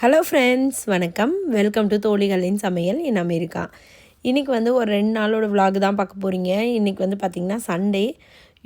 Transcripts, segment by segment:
Hello friends வணக்கம். Welcome to தோழிகளின் சமையல் என் அமெரிக்கா இன்றைக்கி வந்து ஒரு ரெண்டு நாளோட விலாக் தான் பார்க்க போகிறீங்க இன்றைக்கி வந்து பார்த்திங்கன்னா சண்டே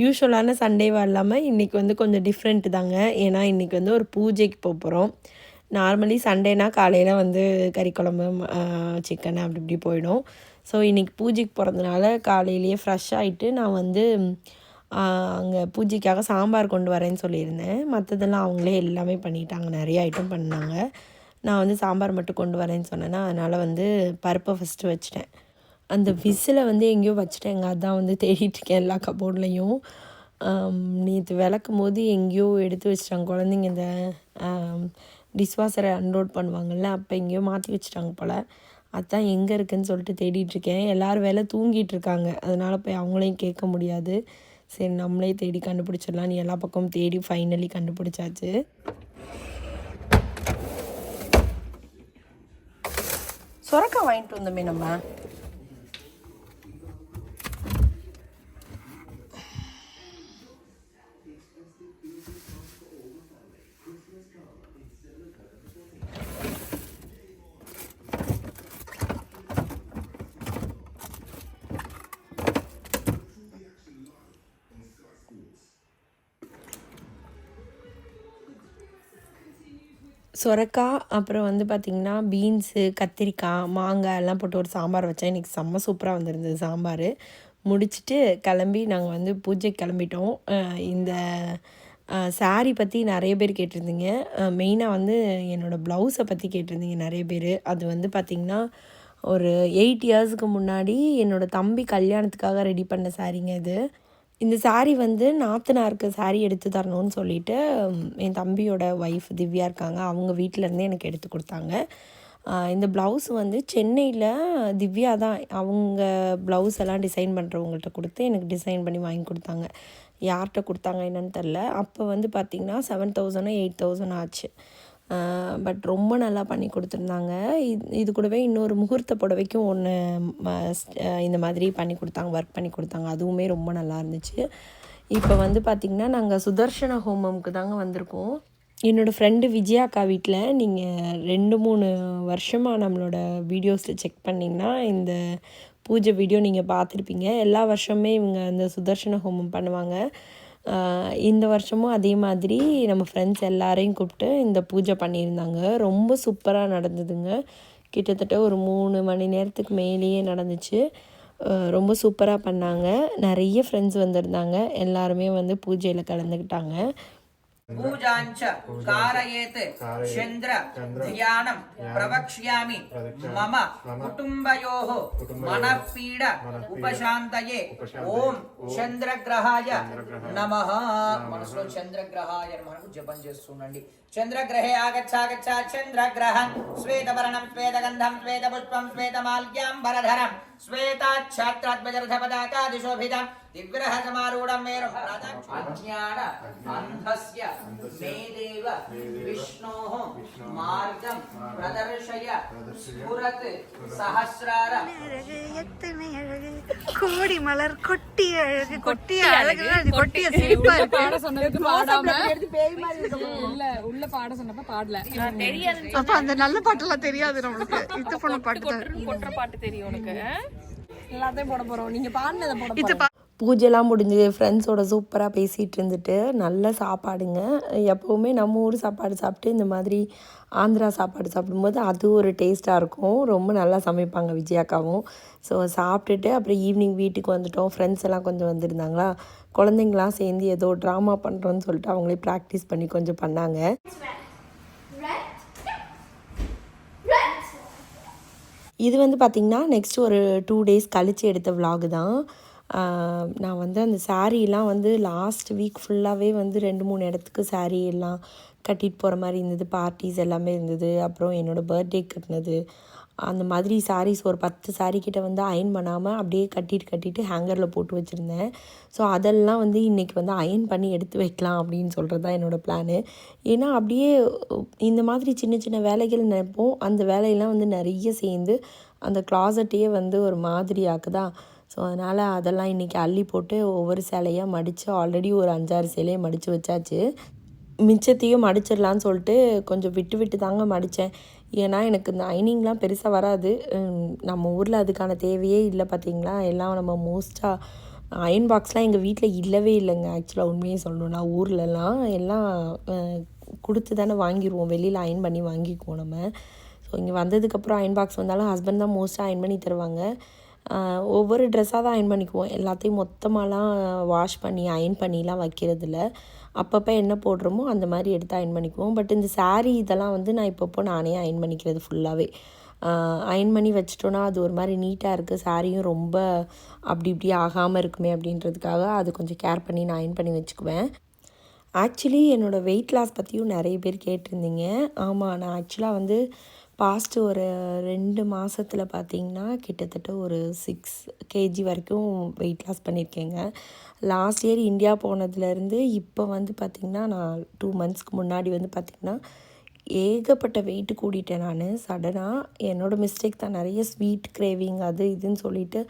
யூஸ்வலான சண்டேவாக இல்லாமல் இன்றைக்கி வந்து கொஞ்சம் டிஃப்ரெண்ட்டு தாங்க. ஏன்னா இன்றைக்கி வந்து ஒரு பூஜைக்கு போக போகிறோம் நார்மலி சண்டேனா காலையில் வந்து கறி குழம்பு சிக்கன் அப்படி இப்படி போயிடும். ஸோ இன்றைக்கி பூஜைக்கு போகிறதுனால காலையிலேயே ஃப்ரெஷ் ஆகிட்டு நான் வந்து அங்கே பூஜைக்காக சாம்பார் கொண்டு வரேன்னு சொல்லியிருந்தேன். மற்றதெல்லாம் அவங்களே எல்லாமே பண்ணிட்டாங்க. நிறைய ஐட்டம் பண்ணாங்க. நான் வந்து சாம்பார் மட்டும் கொண்டு வரேன்னு சொன்னேன்னா அதனால் வந்து பருப்பை ஃபஸ்ட்டு வச்சிட்டேன். அந்த விசிலை வந்து எங்கேயோ வச்சுட்டேங்க. அதான் வந்து தேடிட்டுருக்கேன் எல்லா கபோர்ட்லேயும் நேற்று விளக்கும் போது எங்கேயோ எடுத்து வச்சிட்டாங்க. குழந்தைங்க இந்த டிஷ்வாஷரை அன்லோட் பண்ணுவாங்கள்ல அப்போ எங்கேயோ மாற்றி வச்சிட்டாங்க போல். அதான் எங்கே இருக்குதுன்னு சொல்லிட்டு தேடிட்டுருக்கேன் எல்லோரும் வேலை தூங்கிட்டு இருக்காங்க. அதனால் போய் அவங்களையும் கேட்க முடியாது. சரி நம்மளே தேடி கண்டுபிடிச்சிடலான்னு எல்லா பக்கமும் தேடி ஃபைனலி கண்டுபிடிச்சாச்சு. சுரக்கா வாங்கிட்டு வந்தோமே நம்ம. சொரக்காய் அப்புறம் வந்து பார்த்திங்கன்னா பீன்ஸு கத்திரிக்காய் மாங்காய் எல்லாம் போட்டு ஒரு சாம்பார் வச்சேன். இன்றைக்கி செம்ம சூப்பராக வந்திருந்தது சாம்பார். முடிச்சுட்டு கிளம்பி நாங்கள் வந்து பூஜைக்கு கிளம்பிட்டோம். இந்த சாரீ பற்றி நிறைய பேர் கேட்டிருந்தீங்க. மெயினாக வந்து என்னோடய ப்ளவுஸை பற்றி கேட்டிருந்தீங்க நிறைய பேர். அது வந்து பார்த்திங்கன்னா ஒரு எயிட் இயர்ஸுக்கு முன்னாடி என்னோடய தம்பி கல்யாணத்துக்காக ரெடி பண்ண சாரீங்க இது. இந்த saree வந்து நாத்தனாருக்கு saree எடுத்து தரணும்னு சொல்லிட்டு என் தம்பியோட ஒய்ஃப் திவ்யா இருக்காங்க. அவங்க வீட்டிலேருந்தே எனக்கு எடுத்து கொடுத்தாங்க. இந்த ப்ளவுஸ் வந்து சென்னையில் திவ்யா தான் அவங்க ப்ளவுஸ் எல்லாம் டிசைன் பண்ணுறவங்கள்ட்ட கொடுத்து எனக்கு டிசைன் பண்ணி வாங்கி கொடுத்தாங்க. யார்கிட்ட கொடுத்தாங்க என்னன்னு தெரில அப்போ வந்து பார்த்திங்கன்னா செவன் தௌசண்ட் எயிட் தௌசண்ட் ஆச்சு. பட் ரொம்ப நல்லா பண்ணி கொடுத்துருந்தாங்க. இது இது கூடவே இன்னொரு முகூர்த்த புடவைக்கும் ஒன்று இந்த மாதிரி பண்ணி கொடுத்தாங்க ஒர்க் பண்ணி கொடுத்தாங்க. அதுவுமே ரொம்ப நல்லா இருந்துச்சு. இப்போ வந்து பார்த்திங்கன்னா நாங்கள் சுதர்ஷன ஹோமம்க்கு தாங்க வந்திருக்கோம். என்னோடய ஃப்ரெண்டு விஜயா அக்கா வீட்டில் நீங்கள் ரெண்டு மூணு வருஷமாக நம்மளோட வீடியோஸில் செக் பண்ணிங்கன்னா இந்த பூஜை வீடியோ நீங்கள் பார்த்துருப்பீங்க எல்லா வருஷமே இவங்க அந்த சுதர்ஷன ஹோமம் பண்ணுவாங்க. இந்த வருஷமும் அதே மாதிரி நம்ம ஃப்ரெண்ட்ஸ் எல்லாரையும் கூப்பிட்டு இந்த பூஜை பண்ணியிருந்தாங்க. ரொம்ப சூப்பராக நடந்ததுங்க. கிட்டத்தட்ட ஒரு மூணு மணி நேரத்துக்கு மேலேயே நடந்துச்சு. ரொம்ப சூப்பராக பண்ணாங்க. நிறைய ஃப்ரெண்ட்ஸ் வந்திருந்தாங்க. எல்லாருமே வந்து பூஜையில் கலந்துக்கிட்டாங்க. పూజాంచ కారయేత్ చంద్ర ధ్యానం ప్రవక్ష్యామి మమ కుటుంబయో మనఃపీడ ఉపశాంతయే ఓం చంద్రగ్రహాయ నమ మనసులో చంద్రగ్రహాయ మనకు జపం చేస్తుండండి। చంద్రగ్రహే ఆగచ్చాగచ్చ చంద్రగ్రహం. శ్వేతవర్ణం శ్వేతగంధం శ్వేతపుష్పం శ్వేతమాల్యాం వరధరం శ్వేతాఛాత్రాత్మజర్ధపదాకాదిశోభితం திக்ரஹ சமாரூடம் மார்க்கம் பிரதர்ஷய ஸ்புரத் கோடி மலர் கொட்டி அழகு. கொட்டி அழகு. கொட்டிய உள்ள பாட சொன்னப்ப பாடல. தெரியாது. அப்ப அந்த நல்ல பாட்டெல்லாம் தெரியாது நம்மளுக்கு. இது பண்ண பாட்டு பாட்டு தெரியும் உனக்கு. எல்லாத்தையும் போட போறோம். நீங்க பாடினதை போட பூஜைலாம் முடிஞ்சது ஃப்ரெண்ட்ஸோட சூப்பராக பேசிகிட்டு இருந்துட்டு நல்ல சாப்பாடுங்க. எப்போவுமே நம்ம ஊர் சாப்பாடு சாப்பிட்டு இந்த மாதிரி ஆந்திரா சாப்பாடு சாப்பிடும்போது அது ஒரு டேஸ்ட்டாக இருக்கும். ரொம்ப நல்லா சமைப்பாங்க விஜயாக்காவும். ஸோ சாப்பிட்டுட்டு அப்புறம் ஈவினிங் வீட்டுக்கு வந்துட்டோம். ஃப்ரெண்ட்ஸ் எல்லாம் கொஞ்சம் வந்திருந்தாங்களா? குழந்தைங்களாம் சேர்ந்து ஏதோ ட்ராமா பண்ணுறோன்னு சொல்லிட்டு அவங்களே ப்ராக்டிஸ் பண்ணி கொஞ்சம் பண்ணாங்க. இது வந்து பார்த்திங்கன்னா நெக்ஸ்ட் ஒரு டூ டேஸ் கழித்து எடுத்த விலாகு தான். நான் வந்து அந்த சாரீலாம் வந்து லாஸ்ட் வீக் ஃபுல்லாகவே வந்து ரெண்டு மூணு இடத்துக்கு சாரீ எல்லாம் கட்டிட்டு போகிற மாதிரி இருந்தது. பார்ட்டிஸ் எல்லாமே இருந்தது. அப்புறம் என்னோடய பர்த்டே கட்டினது. அந்த மாதிரி சாரீஸ் ஒரு பத்து சாரீ கிட்ட வந்து அயன் பண்ணாமல் அப்படியே கட்டிட்டு கட்டிட்டு ஹேங்கரில் போட்டு வச்சுருந்தேன். ஸோ அதெல்லாம் வந்து இன்றைக்கி வந்து அயன் பண்ணி எடுத்து வைக்கலாம் அப்படின்னு சொல்கிறது தான் என்னோடய பிளானு ஏன்னா அப்படியே இந்த மாதிரி சின்ன சின்ன வேலைகள் நினைப்போம். அந்த வேலையெல்லாம் வந்து நிறைய சேர்ந்து அந்த க்ளாசட்டையே வந்து ஒரு மாதிரி ஆக்குதா? ஸோ அதனால் அதெல்லாம் இன்றைக்கி அள்ளி போட்டு ஒவ்வொரு சேலையாக மடித்து ஆல்ரெடி ஒரு அஞ்சாறு சேலையை மடித்து வச்சாச்சு. மிச்சத்தையும் மடிச்சிடலான்னு சொல்லிட்டு கொஞ்சம் விட்டு விட்டு தாங்க மடித்தேன் ஏன்னா எனக்கு இந்த ஐனிங்லாம் பெருசாக வராது. நம்ம ஊரில் அதுக்கான தேவையே இல்லை பார்த்தீங்களா எல்லாம் நம்ம மோஸ்ட்டாக அயன் பாக்ஸ்லாம் எங்கள் வீட்டில் இல்லவே இல்லைங்க. ஆக்சுவலாக உண்மையை சொல்லணும்னா ஊர்லலாம் எல்லாம் கொடுத்து தானே வாங்கிடுவோம் வெளியில் அயன் பண்ணி வாங்கிக்குவோம் நம்ம. ஸோ இங்கே வந்ததுக்கப்புறம் அயன் பாக்ஸ் வந்தாலும் ஹஸ்பண்ட் தான் மோஸ்ட்டாக அயன் பண்ணி தருவாங்க. ஒவ்வொரு ட்ரெஸ்ஸாக தான் அயன் பண்ணிக்குவோம். எல்லாத்தையும் மொத்தமாகலாம் வாஷ் பண்ணி அயன் பண்ணிலாம் வைக்கிறதில்ல. அப்பப்போ என்ன போடுறோமோ அந்த மாதிரி எடுத்து அயன் பண்ணிக்குவோம். பட் இந்த சாரீ இதெல்லாம் வந்து நான் இப்பப்போ நானே அயன் பண்ணிக்கிறது ஃபுல்லாகவே அயன் பண்ணி வச்சிட்டோன்னா அது ஒரு மாதிரி நீட்டாக இருக்குது சாரியும் ரொம்ப அப்படி இப்படி ஆகாமல் இருக்குமே அப்படின்றதுக்காக அது கொஞ்சம் கேர் பண்ணி நான் அயன் பண்ணி வச்சுக்குவேன். ஆக்சுவலி என்னோடய வெயிட் லாஸ் பற்றியும் நிறைய பேர் கேட்டிருந்தீங்க. ஆமாம் நான் ஆக்சுவலாக வந்து பாஸ்ட்டு ஒரு ரெண்டு மாதத்தில் பார்த்தீங்கன்னா கிட்டத்தட்ட ஒரு சிக்ஸ் கேஜி வரைக்கும் வெயிட் லாஸ் பண்ணியிருக்கேங்க லாஸ்ட் இயர் இந்தியா போனதுலேருந்து இப்போ வந்து பார்த்திங்கன்னா நான் டூ மந்த்ஸ்க்கு முன்னாடி வந்து பார்த்திங்கன்னா ஏகப்பட்ட வெயிட் கூடிட்டேன் நான். சடனாக என்னோடய மிஸ்டேக் தான். நிறைய ஸ்வீட் கிரேவிங் அது இதுன்னு சொல்லிட்டு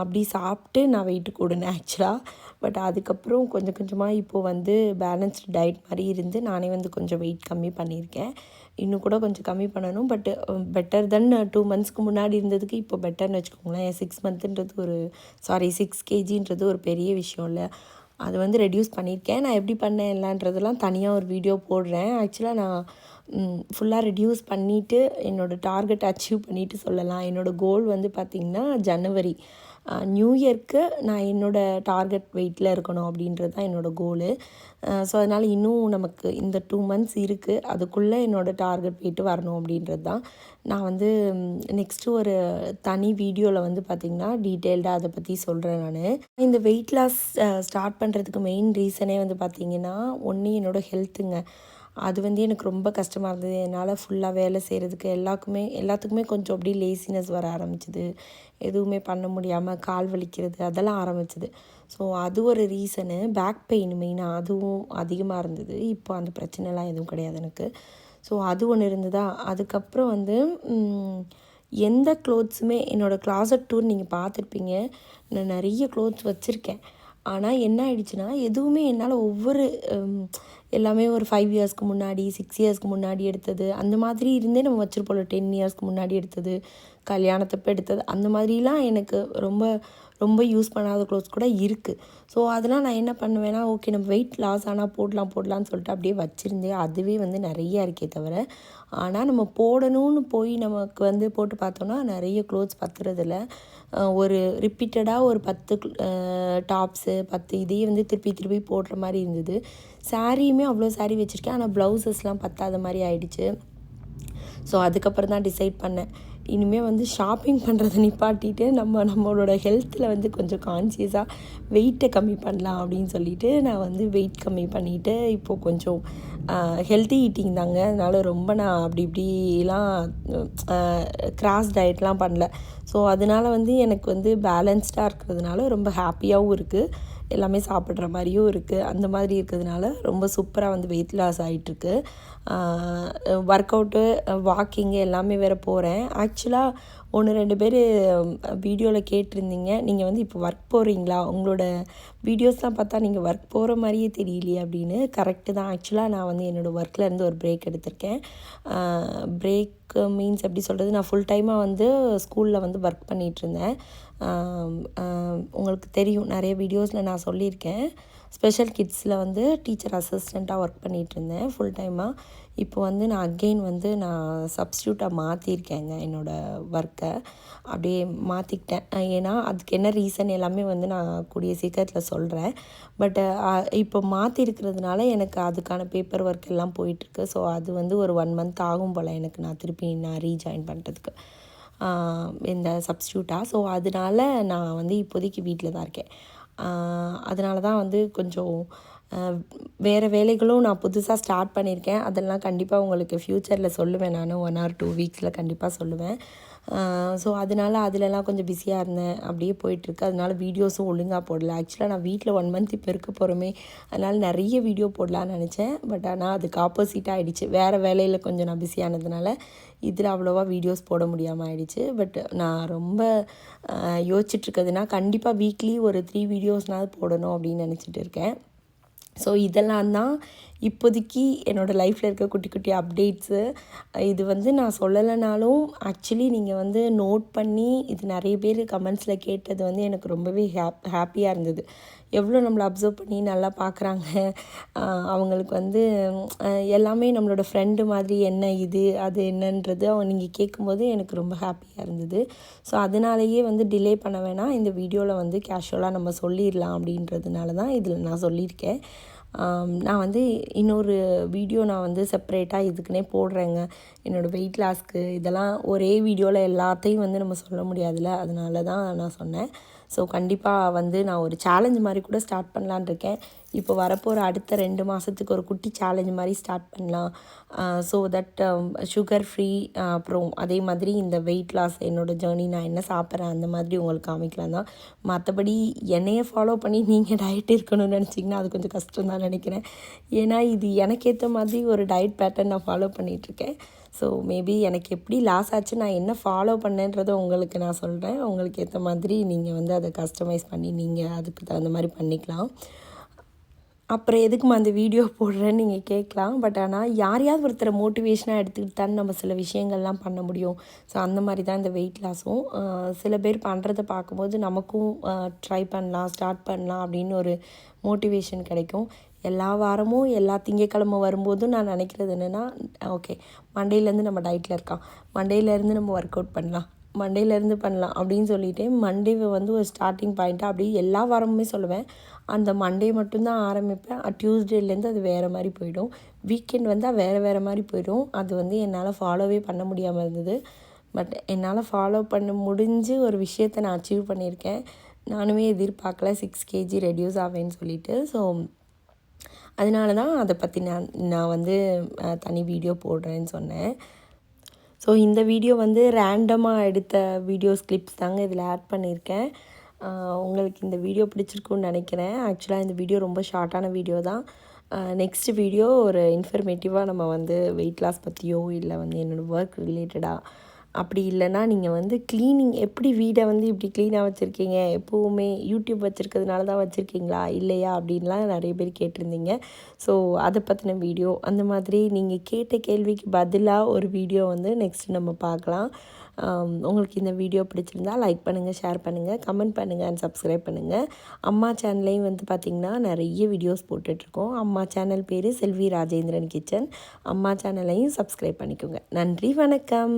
அப்படி சாப்பிட்டு நான் வெயிட் கூடினேன் ஆக்சுவலாக பட் அதுக்கப்புறம் கொஞ்சம் கொஞ்சமாக இப்போது வந்து பேலன்ஸ்டு டயட் மாதிரி இருந்து நானே வந்து கொஞ்சம் வெயிட் கம்மி பண்ணியிருக்கேன். இன்னும் கூட கொஞ்சம் கம்மி பண்ணணும். பட் பெட்டர் தென் டூ மந்த்ஸ்க்கு முன்னாடி இருந்ததுக்கு இப்போ பெட்டர்னு வச்சுக்கோங்களேன். சிக்ஸ் மந்த்துன்றது ஒரு சாரி சிக்ஸ் கேஜின்றது ஒரு பெரிய விஷயம் இல்லை. அது வந்து ரெடியூஸ் பண்ணியிருக்கேன். நான் எப்படி பண்ணேன் எல்லான்றதெல்லாம் தனியாக ஒரு வீடியோ போடுறேன். ஆக்சுவலாக நான் ஃபுல்லாக ரெடியூஸ் பண்ணிவிட்டு என்னோடய டார்கெட் அச்சீவ் பண்ணிவிட்டு சொல்லலாம். என்னோடய கோல் வந்து பார்த்திங்கன்னா ஜனவரி நியூ இயர்க்கு நான் என்னோடய டார்கெட் வெயிட்டில் இருக்கணும் அப்படின்றது தான் என்னோடய கோலு ஸோ அதனால் இன்னும் நமக்கு இந்த டூ மந்த்ஸ் இருக்குது அதுக்குள்ளே என்னோடய டார்கெட் வெயிட்டு வரணும் அப்படின்றது தான். நான் வந்து நெக்ஸ்ட்டு ஒரு தனி வீடியோவில் வந்து பார்த்திங்கன்னா டீட்டெயில்டாக அதை பற்றி சொல்கிறேன் நான். இந்த வெயிட் லாஸ் ஸ்டார்ட் பண்ணுறதுக்கு மெயின் ரீசனே வந்து பார்த்திங்கன்னா ஒன்று என்னோடய ஹெல்த்துங்க அது வந்து எனக்கு ரொம்ப கஷ்டமாக இருந்தது. என்னால் ஃபுல்லாக வேலை செய்கிறதுக்கு எல்லாருக்குமே எல்லாத்துக்குமே கொஞ்சம் அப்படியே லேசினஸ் வர ஆரம்பிச்சிது. எதுவுமே பண்ண முடியாமல் கால் வலிக்கிறது அதெல்லாம் ஆரம்பிச்சிது. ஸோ அது ஒரு ரீசனு பேக் பெயின் மெயினாக அதுவும் அதிகமாக இருந்தது. இப்போ அந்த பிரச்சனைலாம் எதுவும் கிடையாது எனக்கு. ஸோ அது ஒன்று இருந்ததா? அதுக்கப்புறம் வந்து எந்த க்ளோத்ஸுமே என்னோடய closet டூர் நீங்கள் பார்த்துருப்பீங்க. நான் நிறைய க்ளோத்ஸ் வச்சுருக்கேன். ஆனால் என்ன ஆயிடுச்சுன்னா எதுவுமே என்னால் ஒவ்வொரு எல்லாமே ஒரு ஃபைவ் இயர்ஸ்க்கு முன்னாடி சிக்ஸ் இயர்ஸ்க்கு முன்னாடி எடுத்தது. அந்த மாதிரி இருந்தே நம்ம வச்சுருப்போம்ல டென் இயர்ஸ்க்கு முன்னாடி எடுத்தது கல்யாணத்தப்போ எடுத்தது. அந்த மாதிரிலாம் எனக்கு ரொம்ப ரொம்ப யூஸ் பண்ணாத க்ளோத்ஸ் கூட இருக்குது ஸோ அதெல்லாம் நான் என்ன பண்ணுவேன்னா ஓகே நம்ம வெயிட் லாஸ் ஆனால் போடலாம் போடலாம்னு சொல்லிட்டு அப்படியே வச்சுருந்தேன். அதுவே வந்து நிறைய இருக்கே தவிர ஆனால் நம்ம போடணும்னு போய் நமக்கு வந்து போட்டு பார்த்தோன்னா நிறைய க்ளோத்ஸ் பத்துறதில்ல. ஒரு ரிப்பீட்டடாக ஒரு பத்து டாப்ஸு பத்து இதையே வந்து திருப்பி திருப்பி போடுற மாதிரி இருந்தது. சாரியுமே அவ்வளோ சாரி வச்சுருக்கேன். ஆனால் ப்ளவுசஸ்லாம் பத்தாத மாதிரி ஆயிடுச்சு. ஸோ அதுக்கப்புறம் தான் டிசைட் பண்ணேன். இனிமேல் வந்து ஷாப்பிங் பண்ணுறதை நிப்பாட்டிட்டு நம்ம நம்மளோட ஹெல்த்தில் வந்து கொஞ்சம் கான்சியஸாக வெயிட்டை கம்மி பண்ணலாம் அப்படின்னு சொல்லிட்டு நான் வந்து வெயிட் கம்மி பண்ணிவிட்டு இப்போது கொஞ்சம் ஹெல்த்தி ஈட்டிங் தாங்க. அதனால் ரொம்ப நான் அப்படி இப்படிலாம் கிராஸ் டயட்லாம் பண்ணல. ஸோ அதனால வந்து எனக்கு வந்து பேலன்ஸ்டாக இருக்கிறதுனால ரொம்ப ஹாப்பியாகவும் இருக்குது எல்லாமே சாப்பிட்ற மாதிரியும் இருக்குது அந்த மாதிரி இருக்கிறதுனால ரொம்ப சூப்பராக வந்து வெயிட் லாஸ் ஆகிட்டுருக்கு ஒர்க் அவுட்டு வாக்கிங்கு எல்லாமே வேறு போகிறேன் ஆக்சுவலாக ஒன்று ரெண்டு பேர் வீடியோவில் கேட்டிருந்தீங்க. நீங்கள் வந்து இப்போ ஒர்க் போகிறீங்களா உங்களோட வீடியோஸ்லாம் பார்த்தா நீங்கள் ஒர்க் போகிற மாதிரியே தெரியலையே அப்படின்னு. கரெக்டு தான். ஆக்சுவலாக நான் வந்து என்னோடய ஒர்க்கில் இருந்து ஒரு பிரேக் எடுத்திருக்கேன். பிரேக் மீன்ஸ் எப்படி சொல்கிறது நான் ஃபுல் டைமாக வந்து ஸ்கூலில் வந்து ஒர்க் பண்ணிகிட்ருந்தேன் உங்களுக்கு தெரியும். நிறைய வீடியோஸில் நான் சொல்லியிருக்கேன். ஸ்பெஷல் கிட்ஸில் வந்து டீச்சர் அசிஸ்டண்ட்டாக ஒர்க் பண்ணிகிட்ருந்தேன் ஃபுல் டைமாக இப்போ வந்து நான் அகெயின் வந்து நான் சப்ஸ்டியூட்டாக மாற்றிருக்கேங்க என்னோடய ஒர்க்கை அப்படியே மாற்றிக்கிட்டேன் ஏன்னா அதுக்கு என்ன ரீசன் எல்லாமே வந்து நான் கூடிய சீக்கிரத்தில் சொல்கிறேன் பட் இப்போ மாற்றிருக்கிறதுனால எனக்கு அதுக்கான பேப்பர் ஒர்க் எல்லாம் போயிட்டுருக்கு. ஸோ அது வந்து ஒரு ஒன் மந்த் ஆகும் போல் எனக்கு நான் திருப்பி நான் ரீஜாயின் பண்ணுறதுக்கு இந்த சப்ஸ்டியூட்டாக ஸோ அதனால நான் வந்து இப்போதைக்கு வீட்டில் தான் இருக்கேன். அதனால தான் வந்து கொஞ்சம் வேறு வேலைகளும் நான் புதுசாக ஸ்டார்ட் பண்ணியிருக்கேன். அதெல்லாம் கண்டிப்பாக உங்களுக்கு ஃப்யூச்சரில் சொல்லுவேன் நான். ஒன் ஆர் டூ வீக்ஸில் கண்டிப்பாக சொல்லுவேன். ஸோ அதனால அதிலலாம் கொஞ்சம் பிஸியாக இருந்தேன். அப்படியே போயிட்டுருக்கு. அதனால வீடியோஸும் ஒழுங்காக போடல. ஆக்சுவலாக நான் வீட்டில் ஒன் மந்த் இப்போ இருக்க போகிறோமே அதனால் நிறைய வீடியோ போடலான்னு நினச்சேன். பட் ஆனால் அதுக்கு ஆப்போசிட்டாக ஆகிடுச்சு வேறு வேலையில் கொஞ்சம் நான் பிஸியானதுனால இதில் அவ்வளோவா வீடியோஸ் போட முடியாமல் ஆயிடுச்சு. பட் நான் ரொம்ப யோசிச்சுட்ருக்கிறதுனா கண்டிப்பாக வீக்லி ஒரு த்ரீ வீடியோஸ்னாவது போடணும் அப்படின்னு நினச்சிட்டு இருக்கேன். ஸோ இதெல்லாம் தான் இப்போதைக்கு என்னோடய லைஃப்பில் இருக்க குட்டி குட்டி அப்டேட்ஸு இது வந்து நான் சொல்லலைனாலும் ஆக்சுவலி நீங்கள் வந்து நோட் பண்ணி இது நிறைய பேர் கமெண்ட்ஸில் கேட்டது வந்து எனக்கு ரொம்பவே ஹேப் ஹாப்பியாக இருந்தது. எவ்வளோ நம்மளை அப்சர்வ் பண்ணி நல்லா பார்க்குறாங்க அவங்களுக்கு வந்து எல்லாமே நம்மளோட ஃப்ரெண்டு மாதிரி என்ன இது அது என்னன்றது அவங்க நீங்கள் கேட்கும்போது எனக்கு ரொம்ப ஹாப்பியாக இருந்தது. ஸோ அதனாலேயே வந்து டிலே பண்ண வேணாம். இந்த வீடியோவில் வந்து கேஷுவலாக நம்ம சொல்லிடலாம் அப்படின்றதுனால தான் இதில் நான் சொல்லியிருக்கேன். நான் வந்து இன்னொரு வீடியோ நான் வந்து செப்பரேட்டாக இதுக்குன்னே போடுறேங்க. என்னோடய வெயிட் லாஸ்க்கு இதெல்லாம் ஒரே வீடியோவில் எல்லாத்தையும் வந்து நம்ம சொல்ல முடியாதுல்ல. அதனால தான் நான் சொன்னேன். ஸோ கண்டிப்பாக வந்து நான் ஒரு சேலஞ்ச் மாதிரி கூட ஸ்டார்ட் பண்ணலான்னு இருக்கேன். இப்போ வரப்போகிற அடுத்த ரெண்டு மாதத்துக்கு ஒரு குட்டி சேலஞ்ச் மாதிரி ஸ்டார்ட் பண்ணலாம். ஸோ தட் சுகர் ஃப்ரீ அப்புறம் அதே மாதிரி இந்த வெயிட் லாஸ் என்னோடய ஜேர்னி நான் என்ன சாப்பிட்றேன் அந்த மாதிரி உங்களுக்கு காமிக்கலாம் தான். மற்றபடி என்னைய ஃபாலோ பண்ணி நீங்கள் டயட் இருக்கணும்னு நினச்சிங்கன்னா அது கொஞ்சம் கஷ்டம் தான் நினைக்கிறேன். ஏன்னா இது எனக்கு ஏற்ற மாதிரி ஒரு டயட் பேட்டர்ன் நான் ஃபாலோ பண்ணிகிட்ருக்கேன் ஸோ மேபி எனக்கு எப்படி லாஸ் ஆச்சு நான் என்ன ஃபாலோ பண்ணேன்றதை உங்களுக்கு நான் சொல்கிறேன் உங்களுக்கு ஏற்ற மாதிரி நீங்கள் வந்து அதை கஸ்டமைஸ் பண்ணி நீங்கள் அதுக்கு தகுந்த மாதிரி பண்ணிக்கலாம். அப்புறம் எதுக்குமா அந்த வீடியோ போடுறேன்னு நீங்கள் கேட்கலாம். பட் ஆனால் யாரையாவது ஒருத்தரை மோட்டிவேஷனாக எடுத்துக்கிட்டு தான் நம்ம சில விஷயங்கள்லாம் பண்ண முடியும். ஸோ அந்த மாதிரி தான் இந்த வெயிட் லாஸும் சில பேர் பண்ணுறத பார்க்கும்போது நமக்கும் ட்ரை பண்ணலாம் ஸ்டார்ட் பண்ணலாம் அப்படின்னு ஒரு மோட்டிவேஷன் கிடைக்கும். எல்லா வாரமும் எல்லா திங்கக்கிழமை வரும்போதும் நான் நினைக்கிறது என்னென்னா ஓகே மண்டேலேருந்து நம்ம டயட்டில் இருக்கான் மண்டேலேருந்து நம்ம ஒர்க் அவுட் பண்ணலாம். மண்டேலேருந்து பண்ணலாம் அப்படின்னு சொல்லிட்டு மண்டேவை வந்து ஒரு ஸ்டார்டிங் பாயிண்ட்டாக அப்படியே எல்லா வாரமுமே சொல்லுவேன். அந்த மண்டே மட்டும்தான் ஆரம்பிப்பேன். டியூஸ்டேலேருந்து அது வேறு மாதிரி போயிடும். வீக்கெண்ட் வந்தால் வேறு வேறு மாதிரி போயிடும். அது வந்து என்னால் ஃபாலோவே பண்ண முடியாமல் இருந்தது. பட் என்னால் ஃபாலோ பண்ண முடிஞ்சு ஒரு விஷயத்தை நான் அச்சீவ் பண்ணியிருக்கேன். நானுமே எதிர்பார்க்கல சிக்ஸ் கேஜி ரெடியூஸ் ஆவேன்னு சொல்லிட்டு. ஸோ அதனால தான் அதை பற்றி நான் நான் வந்து தனி வீடியோ போடுறேன்னு சொன்னேன். ஸோ இந்த வீடியோ வந்து ரேண்டமாக எடுத்த வீடியோஸ் கிளிப்ஸ் தாங்க இதில் ஆட் பண்ணியிருக்கேன். உங்களுக்கு இந்த வீடியோ பிடிச்சிருக்குன்னு நினைக்கிறேன். ஆக்சுவலாக இந்த வீடியோ ரொம்ப ஷார்ட்டான வீடியோ தான். நெக்ஸ்ட் வீடியோ ஒரு இன்ஃபர்மேட்டிவாக நம்ம வந்து வெயிட் லாஸ் பற்றியோ இல்லை வந்து என்னோடய ஒர்க் ரிலேட்டடாக அப்படி இல்லைன்னா நீங்கள் வந்து க்ளீனிங் எப்படி வீடை வந்து இப்படி க்ளீனாக வச்சுருக்கீங்க? எப்போவுமே யூடியூப் வச்சுருக்கிறதுனால தான் வச்சுருக்கீங்களா? இல்லையா? அப்படின்லாம் நிறைய பேர் கேட்டிருந்தீங்க. ஸோ அதை பற்றின வீடியோ அந்த மாதிரி நீங்கள் கேட்ட கேள்விக்கு பதிலாக ஒரு வீடியோ வந்து நெக்ஸ்ட் நம்ம பார்க்கலாம். உங்களுக்கு இந்த வீடியோ பிடிச்சிருந்தா லைக் பண்ணுங்கள் ஷேர் பண்ணுங்கள் கமெண்ட் பண்ணுங்கள் அண்ட் சப்ஸ்கிரைப் பண்ணுங்கள் அம்மா சேனல்லையும் வந்து பார்த்திங்கன்னா நிறைய வீடியோஸ் போட்டுட்ருக்கோம். அம்மா சேனல் பேர் செல்வி ராஜேந்திரன் கிச்சன். அம்மா சேனலையும் சப்ஸ்கிரைப் பண்ணிக்கோங்க. நன்றி வணக்கம்.